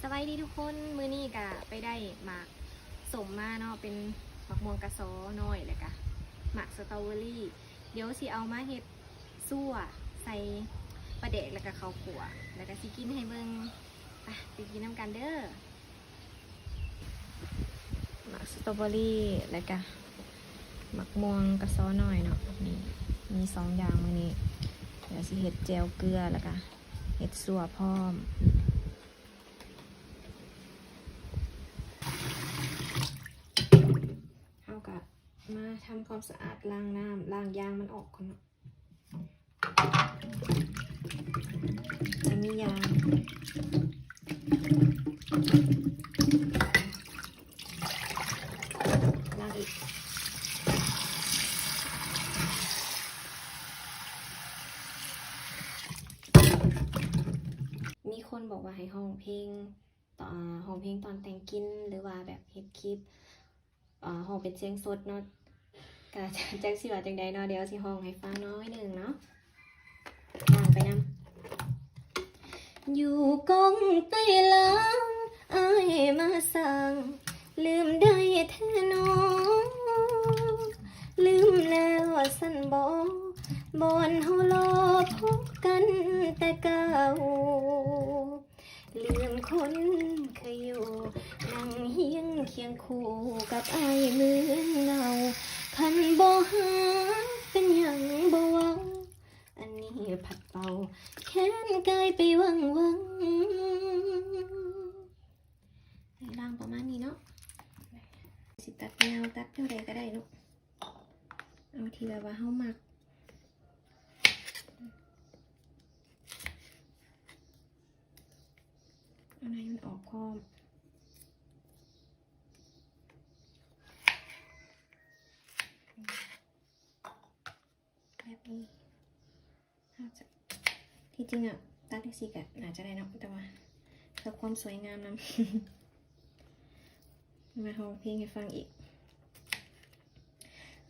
สวัสดีทุกคนมือนี้กะไปได้หมากสมมาเนาะเป็นหมากม่วงกระซอน้อยเลยกะหมากสตรอเบอรี่ เดี๋ยวสิเอามาเฮ็ดซั่วใส่ปลาเดกแล้วก็ข้าวขัว แล้วก็สิกินให้เบิ่งอะไปกินน้ำกันเด้อหมากสตรอเบอรี่แล้วก็หมากม่วงกระซอน้อยเนาะนี่มีสองอย่างมือนี้ เดี๋ยวสิเฮ็ดแจวเกลือแล้วก็เฮ็ดซั่วพร้อม เอากับมา ทำความสะอาดล้างน้ำล้างยางมันออกก่อนเนาะมียางล้างอีกมีคนบอกว่าให้ห้องเพลงต่อห้องเพลงตอนแต่งกินหรือว่าแบบเฮ็ดคลิปห้องเป็นเสียงสดเนาะ กะจังสิว่าจังใดเนาะเดี๋ยวสิห้องให้ฟังน้อยหนึ่งเนาะย่างไปนำอยู่กองใต้หลังอายมาสั่งลืมได้แท้หนอลืมแล้วสันบอบอนเฮารอพบกันแต่เก่าลืมคนเคยอยู่นั่งเฮียงเคียงคู่กับไอ้ายเหมือนเงา คันบ่หาเป็นหยังบ่เว้าอันนี้ผัดเป่าแค้นกายไปวังวังให้ล่างประมาณนี้เนาะสิตัดยาวตัดเท่าไรก็ได้เนาะเอาที่แบบว่าเฮามักเอาไหนมันออกพร้อม แบบนี้อาจจะ ที่จริงอะตัดที่สีกะอาจจะได้นะแต่ว่าเพื่อความสวยงามนำมาห้องเพลงให้ฟังอีก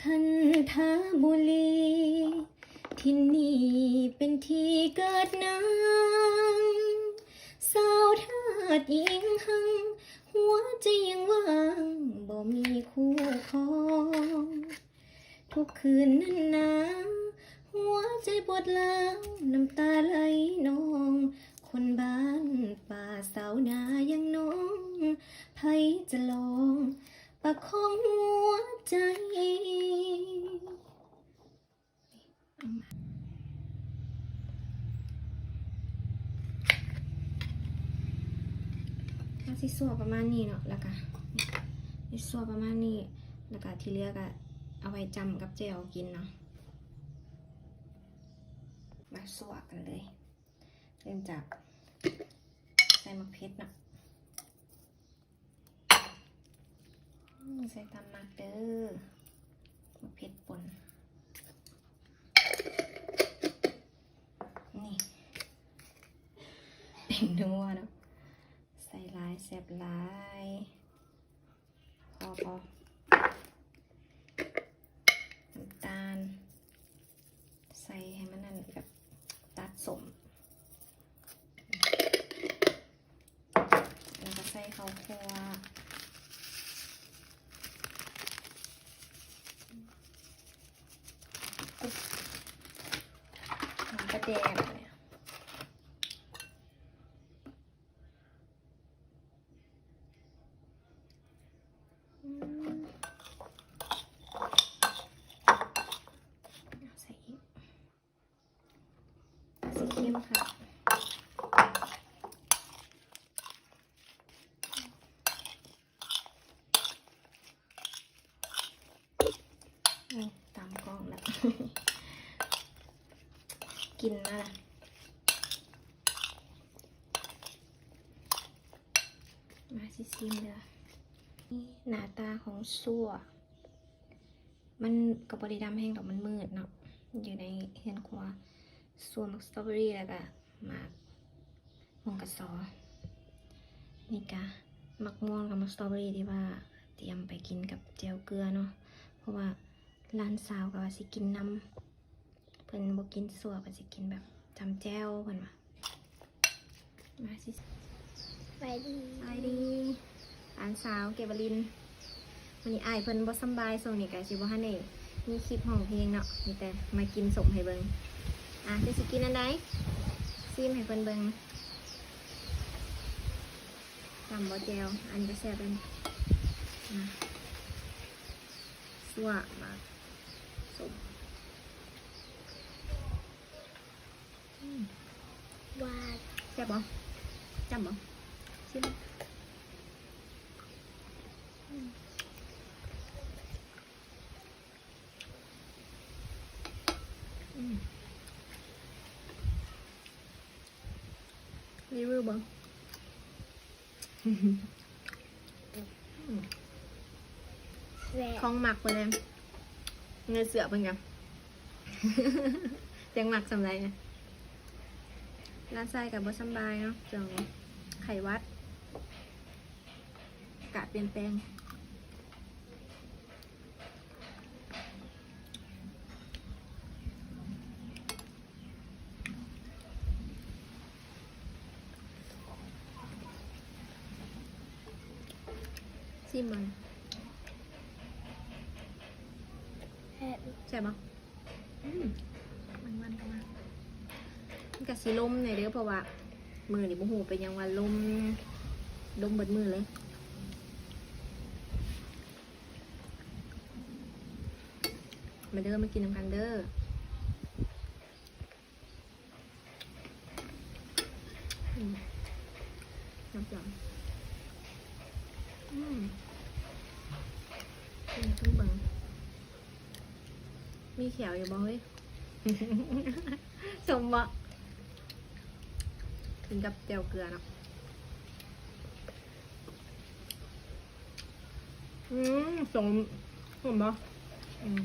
คันทาบุรีที่นี่เป็นที่เกิดนางสาวทาดยิงหัง หัวใจยังว่างบ่มีคู่ครอง ทุกคืนนั้นนะ หัวใจปวดร้าวน้ำตาไหลนอง คนบ้านป่าสาวนายังน้องไผจะลองประคองหัวใจเอาสิสัวประมาณนี้เนาะแล้วก็นี่สัวประมาณนี้แล้วก็ที่เหลือก็เอาไว้จำกับเจลกินเนาะ มาสวกกันเลย เริ่มจากใส่มะเพชรเนาะใส่ตามมักเด้อมะเพชรป่นนี่เป็นนัวเนาะใส่ลายแสบลาย พอพอน้ำตาล ใส่ให้มันนั่นแบบตัด สมแล้วก็ใส่ข้าวคั่วน้ำปลาแดมเนี่ยอืมเอาใส่อีก สีเข้มค่ะนี่ ตามกล้องแล้ว กินมาละมาซิซิมเด้อนี่หน้าตาของซั่วมันกับบริดำแห้งดอกมันมืดเนาะอยู่ในเฮือนครัวส่วนมักสตรอเบอรี่แล้วก็หมากม่วงกระซอนี่กะมักม่วงกับมักสตรอเบอรี่ที่ว่าเตรียมไปกินกับเจลเกลือเนาะเพราะว่า ร้านสาวก็ว่าสิกินน้ำเพิ่นบ่กินสัวเพิ่นสิกินแบบจำแจ้วเพิ่นว่ามาสิไว้ายดีสวัสดีหลานสาวเกวลินวันนี้อายเพิ่นบ่สำบายส่งนี่ก็สิบ่ทันได้มีคลิปห้องเพลงเนาะมีแต่มากินสมให้เบิ่งอะจะสิกินอันใดซิมให้เพิ่นเบิ่งจำบ่แจวอันจะแซ่บเป็นอะสั่วมาก สมหวานแซ่บบ่จำบ่ซิมอืมอืมรีวิวบ่แหวะคลองหมักไปเลย เงินเสือเป็นยังยังหมักสำไรนะร้านไส้กับบสบายเนาะจังไข่วัด กาศเปลี่ยนแปลงซิมัน แซ่บ ใช่ปะอืมมันมันกันมามันกับสีลมหน่อยเด้อเพราะว่า มือนี่บ่หูเป็นหยังว่าลมลมเบิดมือเลยมาเด้อมากินน้ำกันเด้ออืมน้ำปลาอืมกินขึ้นเบัง มีเขียวอยู่บ้างเฮ้ย สมบะกินกับเจียวเกลือเนาะอืมสมสมบะอืม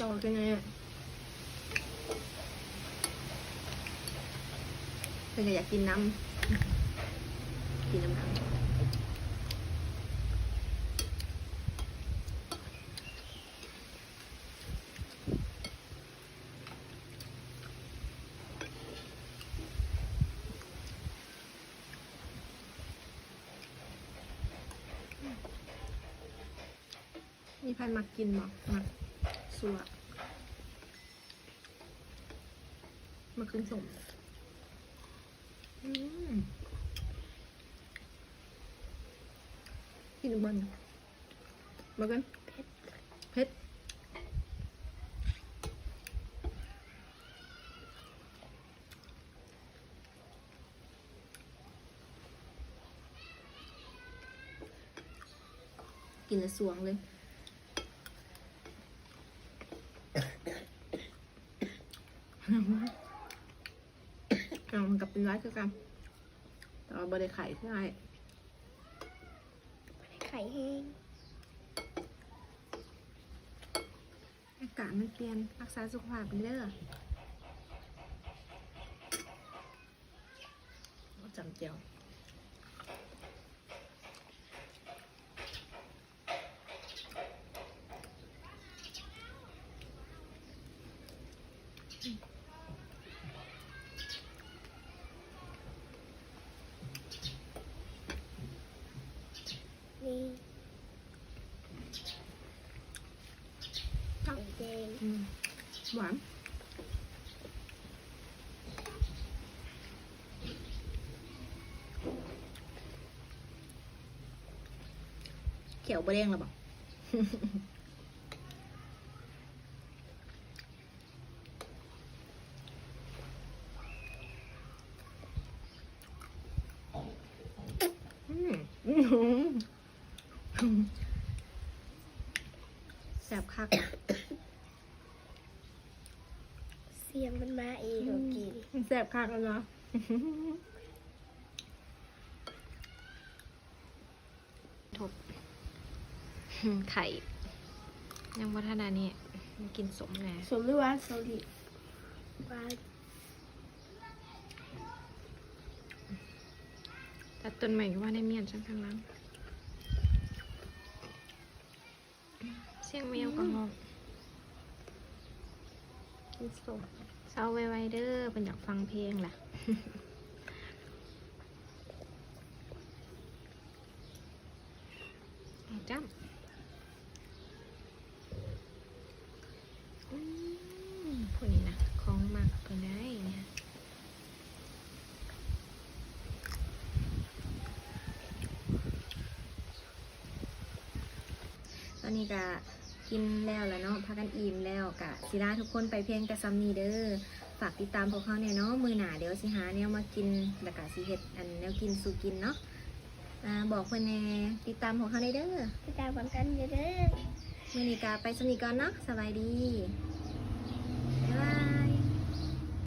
ต่อกันไงอะเพื่อนก็อยากกินน้ำกินน้ำกันมี พันมักกินบ่มักสัวมากินสมอืมกินอุบลมากันเผ็ดกินแล้วสวงเลย เอามัน กับเป็นร้ายคือกันแต่ว่าบริไข่คือไอ้ไข่แห้งอากาศมันเปลี่ยนรักษาสุขภาพเป็นเด้อจำเจียวนี่ไข่แดง อืม หวานเขียวบะเด้งหรอเปล่าอืมอื้อหือแสบคัก เสียงมันมาเองเรากินแสบคักแล้วเนาะทบไข่ ยังวัฒนานี่มากินสมแน่สมหรือหวานสลิดหวานตัดต้นใหม่ก็ว่าได้เมียนช่างข้างหล่างเสียงแมวก็ห้อง ที่สุดเศร้าไวๆเด้อเป็นอยากฟังเพลงแหละจ้ำพวกนี้นะของมักก็ได้นะตอนนี้ก็ กินแล้วแล้วเนาะพากันอิ่มแล้วกะสิลาทุกคนไปเพียงแต่ซัมนีเด้อฝากติดตามพวกเขาเนี่ยเนาะมือหนาเดี๋ยวสิหาแนวมากินแล้วก็สิเฮ็ดอันแนวกินสู่กินเนาะอ่าบอกเพื่อนแน่ติดตามพวกเขาได้เด้อพี่ตามกันเด้อมือนี้กาไปสนิทก่อนเนาะสบายดี